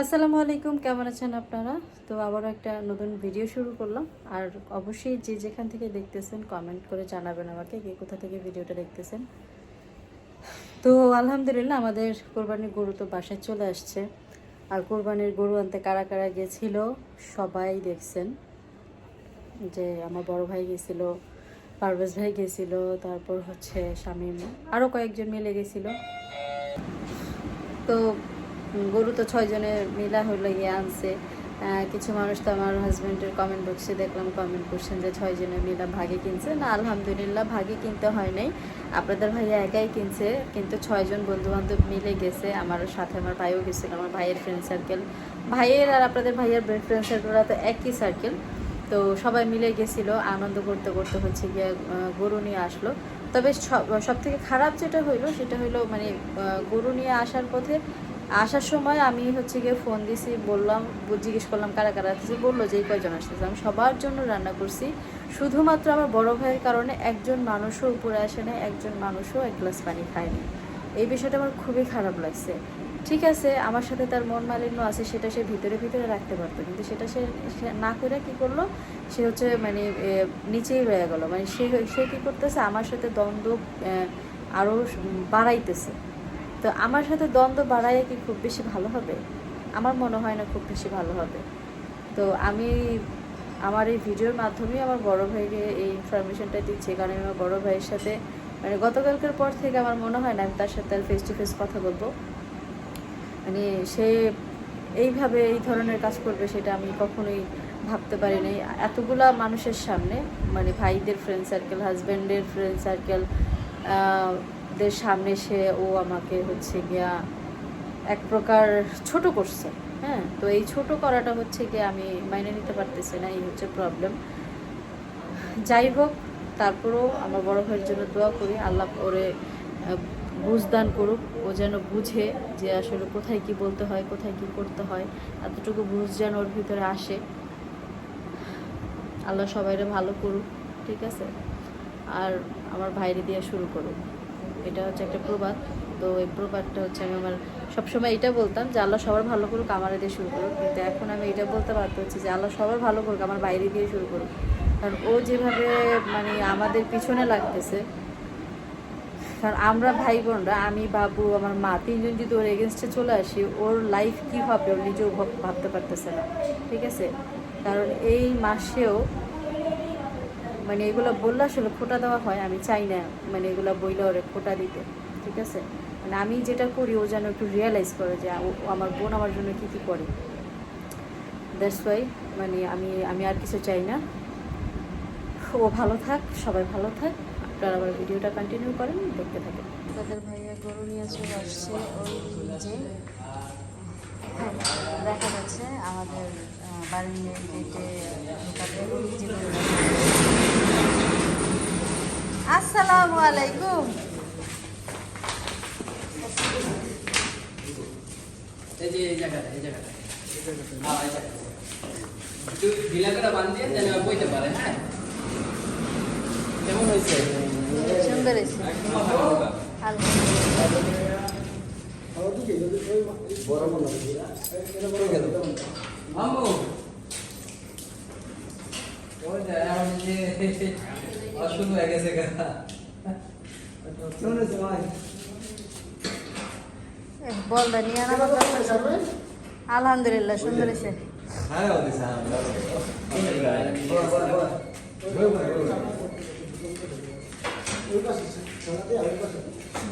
আসসালামু আলাইকুম, কেমন আছেন আপনারা? তো আবারও একটা নতুন ভিডিও শুরু করলাম। আর অবশ্যই যে যেখান থেকে দেখতেছেন কমেন্ট করে জানাবেন আমাকে কে কোথা থেকে ভিডিওটা দেখতেছেন। তো আলহামদুলিল্লাহ, আমাদের কোরবানির গরু তো বাসায় চলে আসছে। আর কোরবানির গরু আনতে কারা কারা গেছিল, সবাই দেখছেন। যে আমার বড় ভাই গেছিল, পারভেজ ভাই গেছিল, তারপর হচ্ছে শামীম। আরও কয়েকজন মিলে গেছিল। তো গরু তো ছয় জনের মিলা হলো গিয়ে আনছে। কিছু মানুষ তো আমার হাজব্যান্ডের কমেন্ট বক্সে দেখলাম কমেন্ট করছেন যে ছয় জনের মিলা ভাগে কিনছে। না, আলহামদুলিল্লাহ, ভাগে কিনতে হয় নাই। আপনাদের ভাইয়া একাই কিনছে, কিন্তু ছয়জন বন্ধু বান্ধব মিলে গেছে। আমার সাথে আমার ভাইও গেছিল, আমার ভাইয়ের ফ্রেন্ড সার্কেল ভাইয়ের আর আপনাদের ভাইয়ের ফ্রেন্ড সার্কেলরা তো একই সার্কেল তো সবাই মিলে গেছিল, আনন্দ করতে করতে হচ্ছে গিয়ে গরু নিয়ে আসলো। তবে সব থেকে খারাপ যেটা হইল, সেটা হইল মানে গরু নিয়ে আসার পথে আসার সময় আমি হচ্ছে গিয়ে ফোন দিছি, বললাম জিজ্ঞেস করলাম কারা কারা আসতেছে বলল যে এই কয়জন আসতেছে। আমি সবার জন্য রান্না করছি। শুধুমাত্র আমার বড় ভাইয়ের কারণে একজন মানুষও উপরে আসে না একজন মানুষও এক গ্লাস পানি খায়নি এই বিষয়টা আমার খুবই খারাপ লাগছে। ঠিক আছে, আমার সাথে তার মন মালিন্য আছে, সেটা সে ভিতরে ভিতরে রাখতে পারতো, কিন্তু সেটা সে না করে কি করল, সে হচ্ছে মানে নিচেই রয়ে গেলো। মানে সে সে কী করতেছে, আমার সাথে দ্বন্দ্ব আরও বাড়াইতেছে। তো আমার সাথে দ্বন্দ্ব বাড়াইয়ে কি খুব বেশি ভালো হবে? আমার মনে হয় না খুব বেশি ভালো হবে। তো আমি আমার এই ভিডিওর মাধ্যমে আমার বড় ভাইকে এই ইনফরমেশনটা দিচ্ছি। কারণ আমি আমার বড় ভাইয়ের সাথে মানে গতকালকের পর থেকে আমার মনে হয় না আমি তার সাথে আর ফেস টু ফেস কথা বলব। মানে সে এইভাবে এই ধরনের কাজ করবে সেটা আমি কখনোই ভাবতে পারি নাই। এতগুলা মানুষের সামনে মানে ভাইদের ফ্রেন্ড সার্কেল হাজব্যান্ডের ফ্রেন্ড সার্কেল দের সামনে সে ও আমাকে হচ্ছে গিয়া এক প্রকার ছোট করছে হ্যাঁ? তো এই ছোট করাটা হচ্ছে গিয়ে আমি মাইনে নিতে পারতেছি না, এই হচ্ছে প্রবলেম যাই হোক, তারপরেও আমার বড় ভাইয়ের জন্য দোয়া করি, আল্লাহ ওরে বুঝদান করুক, ও যেন বুঝে যে আসলে কোথায় কি বলতে হয়, কোথায় কি করতে হয়, এতটুকু বুঝ যেন ওর ভিতরে আসে। আল্লাহ সবাইরে ভালো করুক, ঠিক আছে? আর আমার ভাইরে দিয়ে শুরু করুক। এটা হচ্ছে একটা প্রবাদ। তো এই প্রবাদটা হচ্ছে আমি আমার সবসময় এটা বলতাম যে আল্লাহ সবার ভালো করুক আমার দিয়ে শুরু করুক। কিন্তু এখন আমি এটা বলতে বাধ্য হচ্ছি যে আল্লাহ সবার ভালো করুক, আমার বাইরে দিয়ে শুরু করুক। কারণ ও যেভাবে মানে আমাদের পিছনে লাগতেছে, কারণ আমরা ভাই বোনরা আমি, বাবু, আমার মা তিনজন যদি ওর এগেনস্টে চলে আসি, ওর লাইফ কী হবে? ও নিজেও ভাব- ভাবতে পারতেছে না। ঠিক আছে? কারণ এই মাসেও মানে এগুলো বললে আসলে খোটা দেওয়া হয়, আমি চাই না মানে এগুলো বইলে ওরে খোটা দিতে, ঠিক আছে? মানে আমি যেটা করি, ও যেন একটু রিয়েলাইজ করে যে আমার বোন আমার জন্য কী কী করে। দ্যাটস ওয়াই মানে আমি আমি আর কিছু চাই না। ও ভালো থাক, সবাই ভালো থাক। আপনারা আবার ভিডিওটা কন্টিনিউ করেন, দেখতে থাকেন। তাদের ভাইয়া গরু নিয়ে চলে আসছে, ওই যে, দেখা যাচ্ছে আমাদের বাড়ির গেটে ঢোকাতে আসসালামু আলাইকুম। এই যে এই জায়গাটা এই জায়গাটা। হ্যাঁ, এই জায়গাটা। একটু ঢিলা করে বান যেন বইতে পারে হ্যাঁ? কেমন হয়েছে? সুন্দর এসে মামু। অসুখ হয়ে গেছে গা। কেমন হয়েছে ভাই বল নিয়ে আলহামদুলিল্লাহ সুন্দর এসে হ্যাঁ ওদের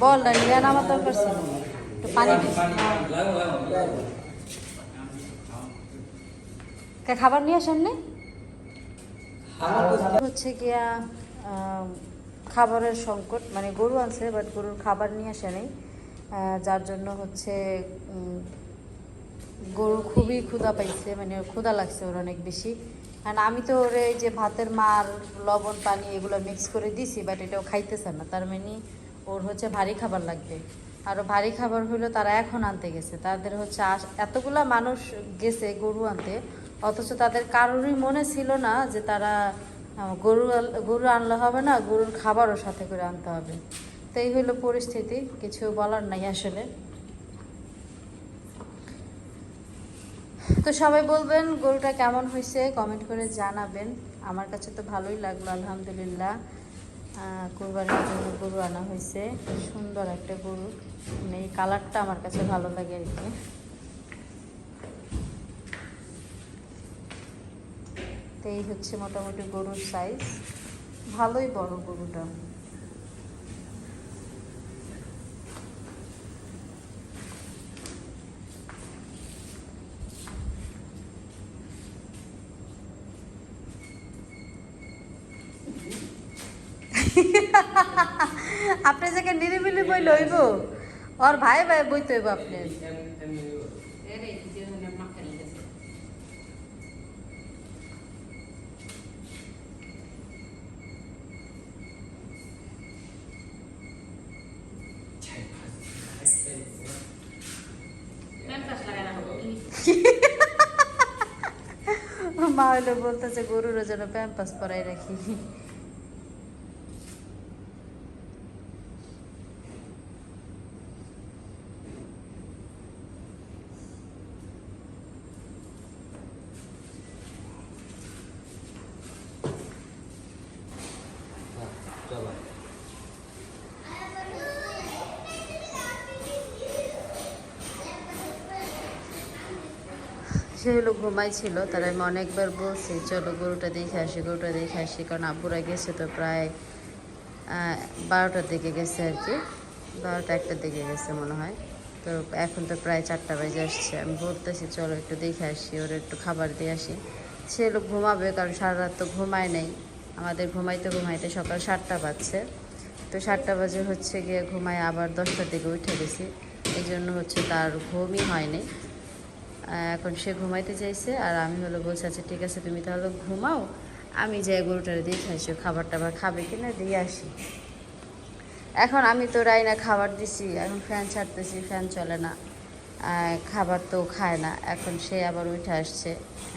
বল নিয়ে আমার দরকার ছিল। পানি খাবার নিয়ে আসেন নি? হচ্ছে গিয়া খাবারের সংকট মানে গরু আনছে বাট গরুর খাবার নিয়ে আসে নেই। যার জন্য হচ্ছে গরু খুবই ক্ষুধা পাইছে মানে ক্ষুধা লাগছে ওর অনেক বেশি। আর আমি তো ওর এই যে ভাতের মার, লবণ, পানি এগুলো মিক্স করে দিছি বাট এটাও খাইতেছে না। তার মানে ওর হচ্ছে ভারী খাবার লাগবে। আর ভারী খাবার হইল তারা এখন আনতে গেছে। তাদের হচ্ছে এতগুলা মানুষ গেছে গরু আনতে, অথচ তাদের কারোরই মনে ছিল না যে তারা গরু গরু আনলে হবে না, গরুর খাবারও সাথে করে আনতে হবে। তো এই হলো পরিস্থিতি, কিছু বলার নাই আসলে। তো সবাই বলবেন, গরুটা কেমন হয়েছে কমেন্ট করে জানাবেন। আমার কাছে তো ভালোই লাগল, আলহামদুলিল্লাহ। কোরবানির জন্য গরু আনা হয়েছে সুন্দর একটা গরু। মানে এই কালারটা আমার কাছে ভালো লাগে আর কি। তো এই হচ্ছে মোটামুটি গরুর সাইজ ভালোই বড় গরুটা আপনি যাকে নিরিবিলি বই লইব ওর ভাই ভাই বইতে হইব আপনি মা হইলে বলতেছে গরুর যেন প্যাম্পাস পরাই রাখি চলো সে হলো ঘুমাইছিল, তার আমি অনেকবার বলছি, চলো গরুটা দেখে আসি, গরুটা দেখে আসি। কারণ আব্বুরা গেছে তো প্রায় বারোটার দিকে গেছে আর কি, বারোটা একটার দিকে গেছে মনে হয়। তো এখন তো প্রায় চারটা বাজে আসছে। আমি বলতেছি, চলো একটু দেখে আসি, ওর একটু খাবার দিয়ে আসি। সে লোক ঘুমাবে, কারণ সারা রাত তো ঘুমায় নেই। আমাদের ঘুমাইতে ঘুমাইতে সকাল সাতটা বাজছে। তো সাতটা বাজে হচ্ছে গিয়ে ঘুমায় আবার দশটার দিকে উঠে গেছি। এই জন্য হচ্ছে তার ঘুমই হয়নি। এখন সে ঘুমাইতে চাইছে আর আমি হলো বলছি আচ্ছা ঠিক আছে, তুমি তাহলে ঘুমাও। আমি যাই গরুটারে দিয়ে ও খাবার টাবার খাবে কিনা দিয়ে আসি। এখন আমি তো রাইনা খাবার দিছি, এখন ফ্যান ছাড়তেছি, ফ্যান চলে না। খাবার তো খায় না, এখন সে আবার উঠে আসছে।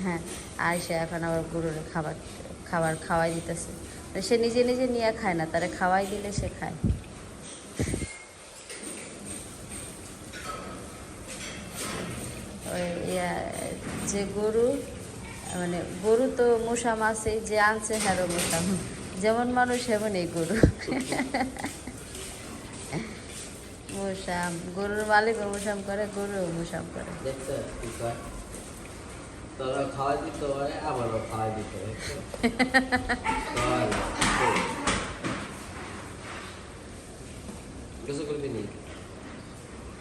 হ্যাঁ আর সে এখন আবার গরুর খাবার খাবার খাওয়াই দিতেছে। সে নিজে নিজে নিয়ে খায় না, তারা খাওয়াই দিলে সে খায় ওই ইয়া, যে গরু মানে গরু তো মশাম আছে যে আনছে হ্যারো মশাম। যেমন মানুষ সেমন এই গরু। মশাম গরুর মালিক মশাম করে গরু মশাম করে। দেখছ কি কয় তোরা খাওয়াই দিতে পারে আবারও খাওয়াই দিতে পারে। কিছু করবি নি?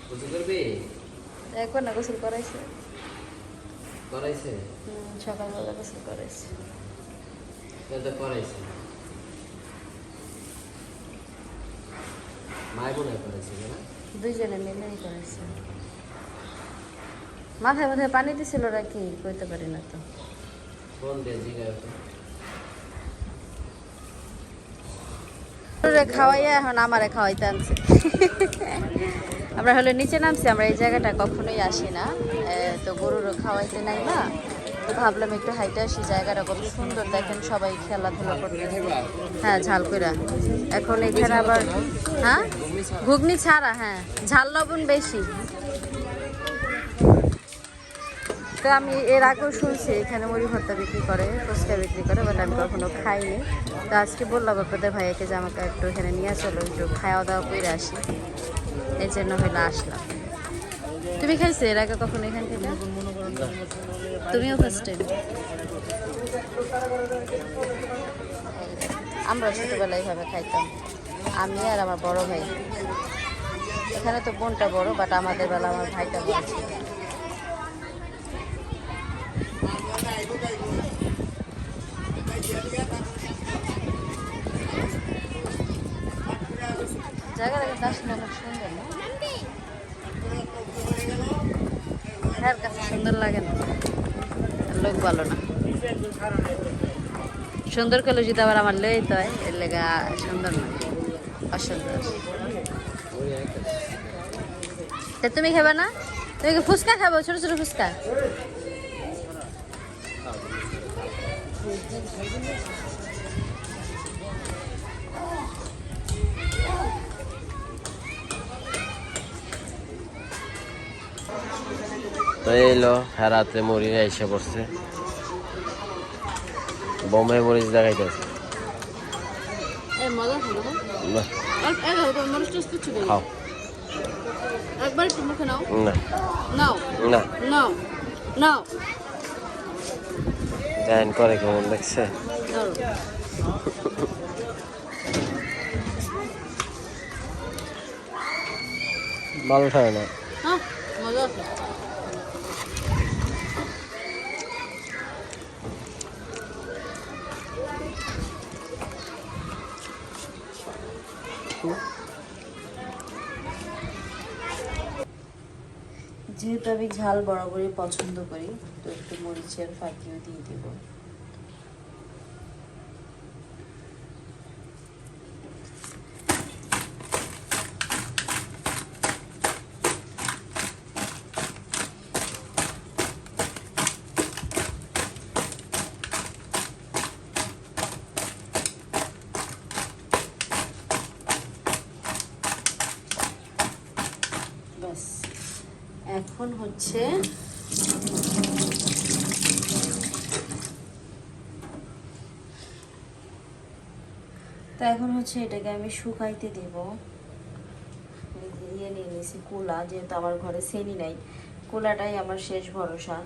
কিছু করবি? একবার না গোসল করাইছে। করাইছে? সকালবেলা গোসল করাইছে। করাইছে? মায় করেছে না? দুইজনে মিলেই করাইছে। মাথায় মাথায় পানি দিছিল ওরা কি কইতে পারি না তো। খাওয়াইয়া এখন আমারে খাওয়াইতে আনছে। আমরা হলে নিচে নামছি, আমরা এই জায়গাটা কখনোই আসি না। তো গরুরও খাওয়াইতে নাই না তো ভাবলাম একটু হাইটে আসি, জায়গাটা কত সুন্দর, দেখেন সবাই খেলাধুলা করতে হ্যাঁ ঝাল কইরা। এখন এখানে আবার হ্যাঁ? ঘুগনি ছাড়া হ্যাঁ ঝাল লবণ বেশি। তো আমি এর আগেও শুনছি, এখানে মুড়ি ভর্তা বিক্রি করে, ফুচকা বিক্রি করে বাট আমি কখনো খাইনি। তো আজকে বললাম আপনাদের ভাইয়াকে যে আমাকে একটু এখানে নিয়ে চলো একটু খাওয়া দাওয়া করে আসি। এই জন্য হইলে আসলাম। তুমি খাইছো এর আগে কখনো এখান থেকে? তুমিও ফার্স্ট টাইম আমরা ছোটোবেলায় এইভাবে খাইতাম। আমি আর আমার বড় ভাই। এখানে তো বোনটা বড় বাট আমাদের বেলা আমার ভাইটা বড় ছিল। সুন্দর লাগে না। লোক ভালো না। সুন্দর করলে যদি আবার আমার লেই তো এর লেগা সুন্দর না, অসুন্দর। তুমি খাবে না? তুমি কি ফুচকা খাব? ছোট ছোট ফুচকা? তো এলো হেরাতে মরি এসে পড়ছে। বোম্বে মরিচ দেখাইতেছে। না। মরিচ টেস্ট কিছু নেই খাও। একবার মুখে নাও। না। নাও। না। নাও। নাও। দেন করে কেমন দেখছে? ভালো থাকে না। হ্যাঁ যেহেতু আমি ঝাল বরাবরই পছন্দ করি তো একটু মরিচের ফাঁকিও দিয়ে দিব। এখন হচ্ছে তো এখন হচ্ছে এটাকে আমি শুকাইতে দেব। ইয়ে নিয়ে নিয়েছি কুলা, যেহেতু আমার ঘরে সেনি নাই। কুলাটাই আমার শেষ ভরসা।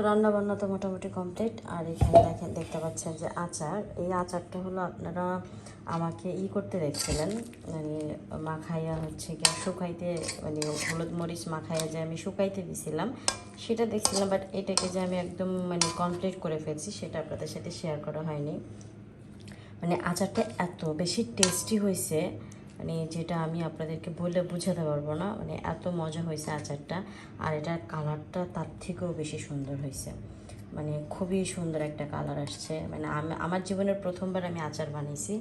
তো রান্না বান্না তো মোটামুটি কমপ্লিট আর এখানে দেখেন, দেখতে পাচ্ছেন যে আচার। এই আচারটা হলো আপনারা আমাকে ই করতে দেখছিলেন মানে মাখাইয়া হচ্ছে কি শুকাইতে মানে হলুদ মরিচ মাখাইয়া যে আমি শুকাইতে দিছিলাম, সেটা দেখছিলাম বাট এটাকে যে আমি একদম মানে কমপ্লিট করে ফেলছি, সেটা আপনাদের সাথে শেয়ার করা হয়নি। মানে আচারটা এত বেশি টেস্টি হয়েছে মানে যেটা আমি আপনাদেরকে বলে বুঝাতে পারব না মানে এত মজা হয়েছে আচারটা, আর এটার কালারটা তার থেকেও বেশি সুন্দর হয়েছে। মানে খুবই সুন্দর একটা কালার আসছে। মানে আমি, আমার জীবনের প্রথমবার আমি আচার বানিয়েছি,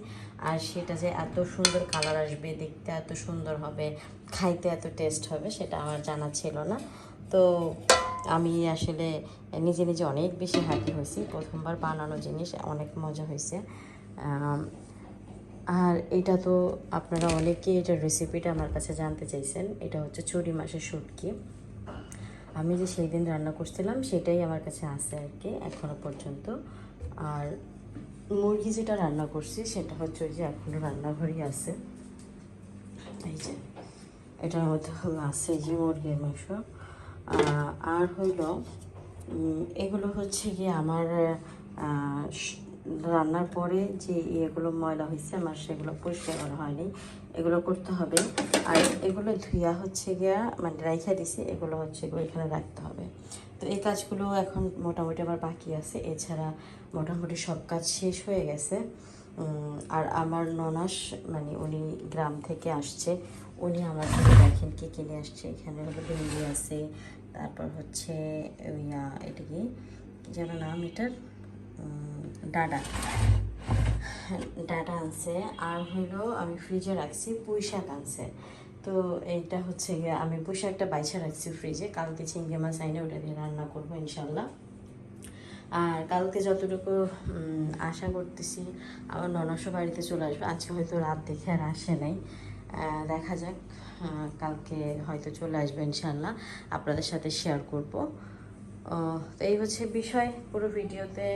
আর সেটা যে এত সুন্দর কালার আসবে, দেখতে এত সুন্দর হবে, খাইতে এত টেস্ট হবে, সেটা আমার জানা ছিল না। তো আমি আসলে নিজে নিজে অনেক বেশি হ্যাপি হয়েছি। প্রথমবার বানানো জিনিস অনেক মজা হয়েছে। আর এটা তো আপনারা অনেকেই এটার রেসিপিটা আমার কাছে জানতে চাইছেন। এটা হচ্ছে চুরি মাছের শুটকি। আমি যে সেই দিন রান্না করছিলাম, সেটাই আমার কাছে আছে আর কি, এখনও পর্যন্ত। আর মুরগি যেটা রান্না করছি, সেটা হচ্ছে ওই যে এখনও রান্নাঘরই আছে। এই যে, এটার মধ্যে আছে যে মুরগির মাংস। আর হইল এগুলো হচ্ছে গিয়ে আমার রান্নার পরে যে এগুলো ময়লা হয়েছে আমার সেগুলো পরিষ্কার করা হয়নি। এগুলো করতে হবে। আর এগুলো ধুইয়া হচ্ছে গিয়া মানে রাইখা দিছি এগুলো হচ্ছে এখানে রাখতে হবে। তো এই কাজগুলো এখন মোটামুটি আমার বাকি আছে। এছাড়া মোটামুটি সব কাজ শেষ হয়ে গেছে। আর আমার ননাস মানে উনি গ্রাম থেকে আসছে। উনি আমার জন্য দেখেন কি কিনে আসছে। এখানে ভেন্ডি আছে তারপর হচ্ছে আহ, এটা কি? যেন নাম এটার? ডাডা ডাটা আনছে। আর হইল আমি ফ্রিজে রাখছি পুঁই শাক আনছে। তো এইটা হচ্ছে গিয়ে আমি পুঁই শাকটা বাইছা রাখছি ফ্রিজে কালকে চিংড়ি মাছ আইনে ওটা দিয়ে রান্না করব ইনশাল্লাহ। আর কালকে যতটুকু আশা করতেছি আমার ননসও বাড়িতে চলে আসবে। আজকে হয়তো রাত দেখে আর আসে নাই। দেখা যাক কালকে হয়তো চলে আসবে ইনশাল্লাহ। আপনাদের সাথে শেয়ার করব। তো এই হচ্ছে বিষয়। পুরো ভিডিওতে